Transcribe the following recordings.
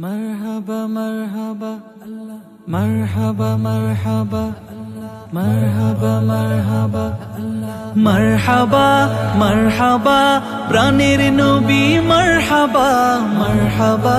مرحبا مرحبا الله مرحبا مرحبا মারহাবা মারহাবা মারহাবা মারহাবা প্রাণের নবী মারহাবা মারহাবা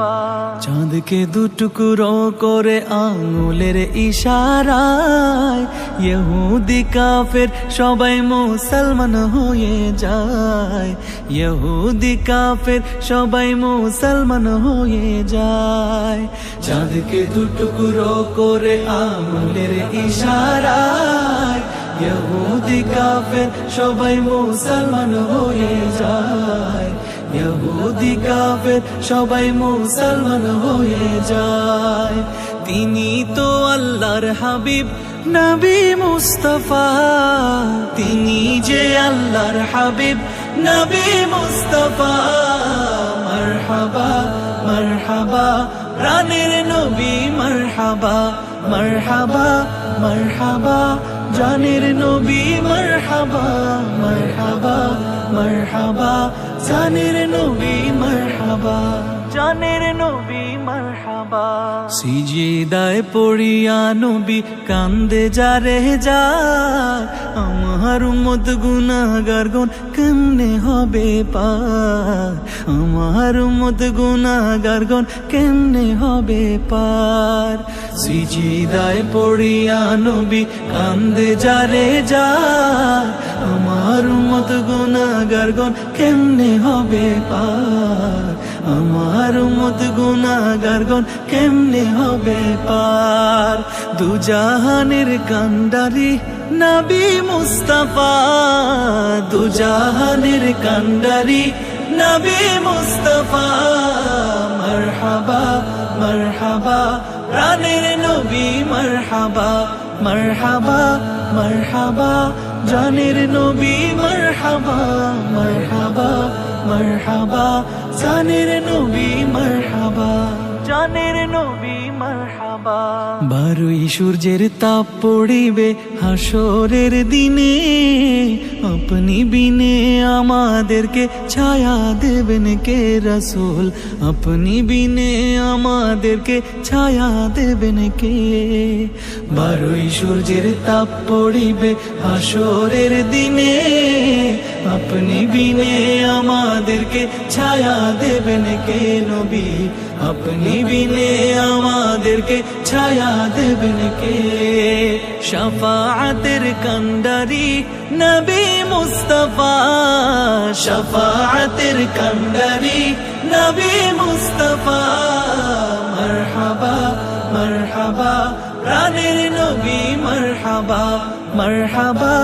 মারহাবা চাঁদকে দুটুকরো করে আঙুলের ইশারায় ইহুদি কাফের সবাই মুসলমান হয়ে যায়। ইহুদি কাফের সবাই মুসলমান হয়ে যায়। চাঁদকে দুটুকরো করে আঙুলের ইশারায় ইহুদি কাফের সবাই মুসলমান হয়ে যায়। ইহুদি কাফের সবাই মুসলমান হয়ে যায়। তিনি তো আল্লাহর হাবিব, নবী মুস্তফা। তিনি যে আল্লাহর হাবিব, নবী মুস্তফা। মারহাবা মারহাবা প্রাণের নবী মারহাবা। মারহাবা মারহাবা জানের নবী মারহাবা মারহাবা মারহাবা। জানের নবী মারহাবা, জানের নবী মারহাবা। সিজিদায় পড়িয়া নবী কান্দে যারে যা আমার মত গুনাগার গুন কেমনে হবে পার? আমার মত গুনাগার গুন কেমনে হবে পার? সিজিদায় পড়িয়া নবী কান্দে যারে যা আমার মত গুনাগার গুন কেমনে হবে পার? আমার মত গুনাগার গন কেমনে হবে পার? দুজাহানের কান্ডারি নবী মুস্তাফা, দুজাহানের কান্ডারি নবী মুস্তাফা, মারহাবা মারহাবা, প্রাণের নবী মারহাবা মারহাবা মারহাবা, জানের নবী মারহাবা মারহাবা মারহাবা, জানের নবী মারহাবা। জানের নবী মারহাবা। বারুই সূর্যের তাপ পড়িবে হাসরের দিনে। আপনি বিনে আমাদেরকে ছায়া দেবেন কে রসুল? আপনি বিনে আমাদেরকে ছায়া দেবেন কে? বারুই সূর্যের তাপ পড়িবে হাসরের দিনে। আপনি বিনে আমাদেরকে ছায়া দেবেন কে নবী আপনি বিনে আমাদেরকে ছায়া দেবেন কে শফাআতের কন্ডারি নবী মুস্তফা শফাআতের কন্ডারি নবী মুস্তফা মারহাবা মারহাবা প্রাণের নবী মারহাবা মারহাবা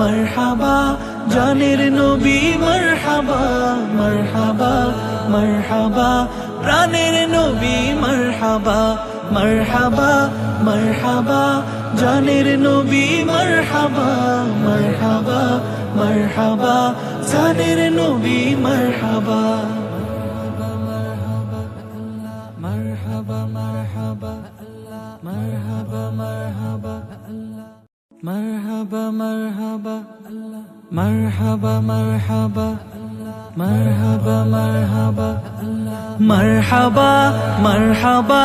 মারহাবা জানের নবী মারহাবা মারহাবা মারহাবা। প্রাণের নবী মারহাবা মারহাবা মারহাবা। জানের নবী মারহাবা মারহাবা মারহাবা। জানের নবী মারহাবা মারহাবা মারহাবা। মারহাবা মারহাবা মারহাবা মারহাবা মারহাবা মারহাবা।